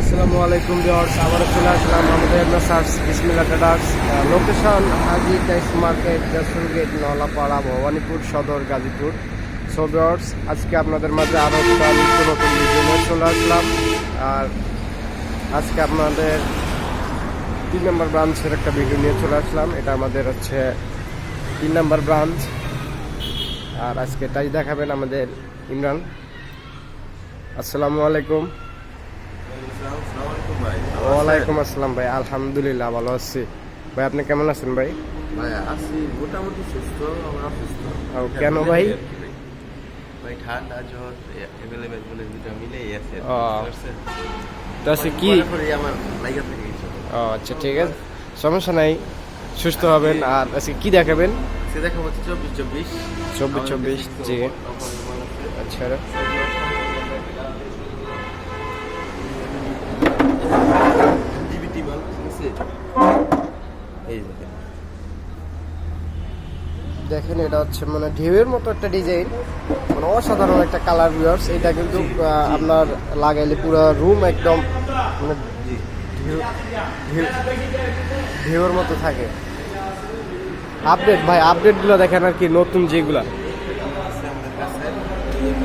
আসসালামু আলাইকুম ভিউয়ার্স, আবারও চলে আসলাম আমাদের messrs Bismillah traders location Haji টাইস মার্কেট জাসুর গেট, নলাপাড়া, ভবানীপুর সদর, গাজীপুর। সো ভিউয়ার্স, আজকে আপনাদের মাঝে আরও একটা নিত্য নতুন ভিডিও চলে আসলাম। আর আজকে আপনাদের তিন নম্বর ব্রাঞ্চের একটা ভিডিও নিয়ে চলে আসলাম। এটা আমাদের হচ্ছে তিন নম্বর ব্রাঞ্চ। আর আজকে তাই দেখাবেন আমাদের ইমরান। আসসালামু আলাইকুম। ওয়ালাইকুম আসসালাম ভাই আলহামদুলিল্লাহ ভালো আছি। ভাই আপনি কেমন আছেন ভাই? ভাই আছি মোটামুটি সুস্থ আমরা সুস্থ। ও, কেন ভাই? ভাই ঠান্ডা জ্বর অ্যাভেলেবেল বলে দুটো মিলেই আছে ও। তো আজকে কি? পরে পরে আমার লাইগা থেকে ও আচ্ছা ঠিক আছে। সমস্যা নাই সুস্থ হবেন। আর আজকে কি দেখাবেন? সে দেখা হচ্ছে চব্বিশ চব্বিশ। চব্বিশ চব্বিশ জি। আচ্ছা ডিবিটি মাল ঠিক আছে এই দেখেন। দেখেন এটা হচ্ছে মানে ঢেউয়ের মতো একটা ডিজাইন। মানে অসাধারণ একটা কালার ভিউয়ার্স এটা কিন্তু আপনার লাগাইলে পুরো রুম একদম মানে ঢেউ ঢেউ- ঢেউয়ের মতো থাকে। আপডেট ভাই আপডেটগুলো দেখেন আর কি নতুন যেগুলা। আমাদের কাছে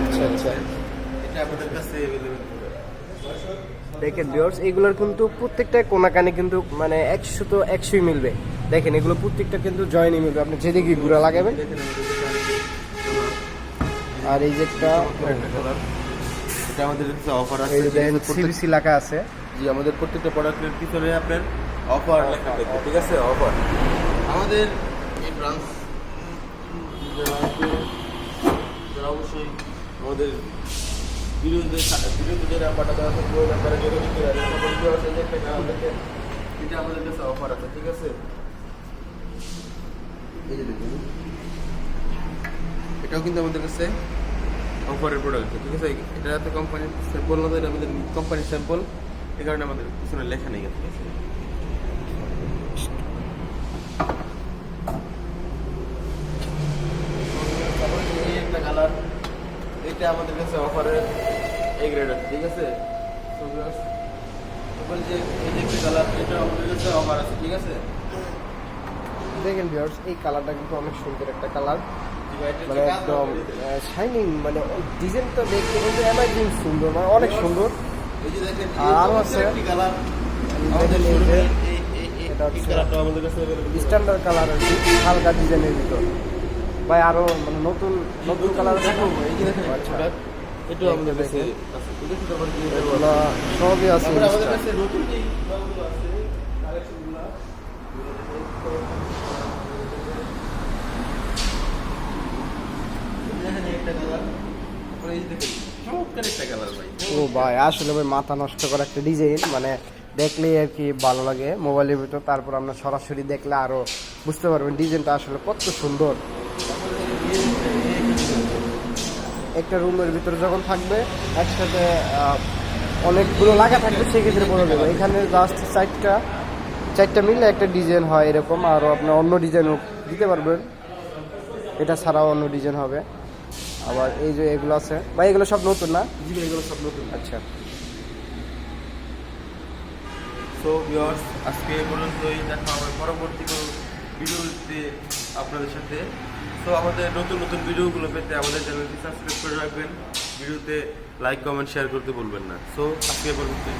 আচ্ছা আচ্ছা। এটা আমাদের কাছে দেখেন ভিউয়ার্স এগুলোর কিন্তু প্রত্যেকটা কোনাকানি কিন্তু মানে একশো তো একশোই মিলবে। দেখেন এগুলো প্রত্যেকটা কিন্তু জয়েনই মিলবে। আপনি যেদিকে ঘুরে লাগাবেন। আর এই যে একটা এটা আমাদের অফার আছে সিবিসি লেখা আছে। জি আমাদের প্রত্যেকটা প্রোডাক্টের পিছনে আপনার অফার লেখা থাকবে ঠিক আছে? অফার আমাদের এই ব্রাঞ্চ অবশ্যই আমাদের সকল viewers এই যে একটা গান দেখেন, এটা আমাদের কাছে অফার আছে ঠিক আছে এই যে দেখুন এটাও কিন্তু আমাদের কাছে অফারের প্রোডাক্ট ঠিক আছে এটা তো কোম্পানির স্যাম্পল না এটা আমাদের কোম্পানির স্যাম্পল এই কারণে আমাদের পিছনে লেখা নেই ঠিক আছে তারপরে এই একটা কালার এটা আমাদের কাছে অফারের এই গ্রেড আছে ঠিক আছে? যে এই যে কালার এটা আমাদের কাছে অফার আছে ঠিক আছে? দেখেন ভিউয়ার্স এই কালারটা কিন্তু অনেক সুন্দর একটা কালার মানে একদম শাইনিং মানে ডিজাইনটা দেখতে কিন্তু অ্যামাজিং সুন্দর মানে অনেক সুন্দর। আর আরও আছে। এটা হচ্ছে। স্ট্যান্ডার্ড কালার আর কি হালকা ডিজাইনের ভিতর। ভাই আরও মানে নতুন নতুন কালার আচ্ছা। product, এটাও আমাদের কাছে আছে। ঠিক আছে তারপরে কি এগুলা সবই আছে কালার কালার ও ভাই আসলে ভাই মাথা নষ্ট করা একটা ডিজাইন মানে দেখলে আর কি ভালো লাগে। মোবাইলের ভিতর তারপর আপনার সরাসরি দেখলে আরও বুঝতে পারবেন ডিজাইনটা আসলে কত সুন্দর। একটা রুমের ভিতরে যখন থাকবে একসাথে অনেকগুলো লাগা থাকবে সেক্ষেত্রে বলে দেবো এখানে জাস্ট চারটা চারটা মিলে একটা ডিজাইন হয় এরকম আরও আপনার অন্য ডিজাইনও দিতে পারবেন। এটা ছাড়াও অন্য ডিজাইন হবে। আবার এই যে এগুলো আছে। ভাই এগুলো সব নতুন না? জি এগুলো সব নতুন। আচ্ছা। সো ভিউয়ার্স আজকে পর্যন্তই। দেখা হবে পরবর্তী ভিডিওতে আপনাদের সাথে। সো আমাদের নতুন নতুন ভিডিওগুলো পেতে আমাদের চ্যানেলটি সাবস্ক্রাইব করে রাখবেন। ভিডিওতে লাইক কমেন্ট শেয়ার করতে বলবেন না। সো আজকে এ পর্যন্তই।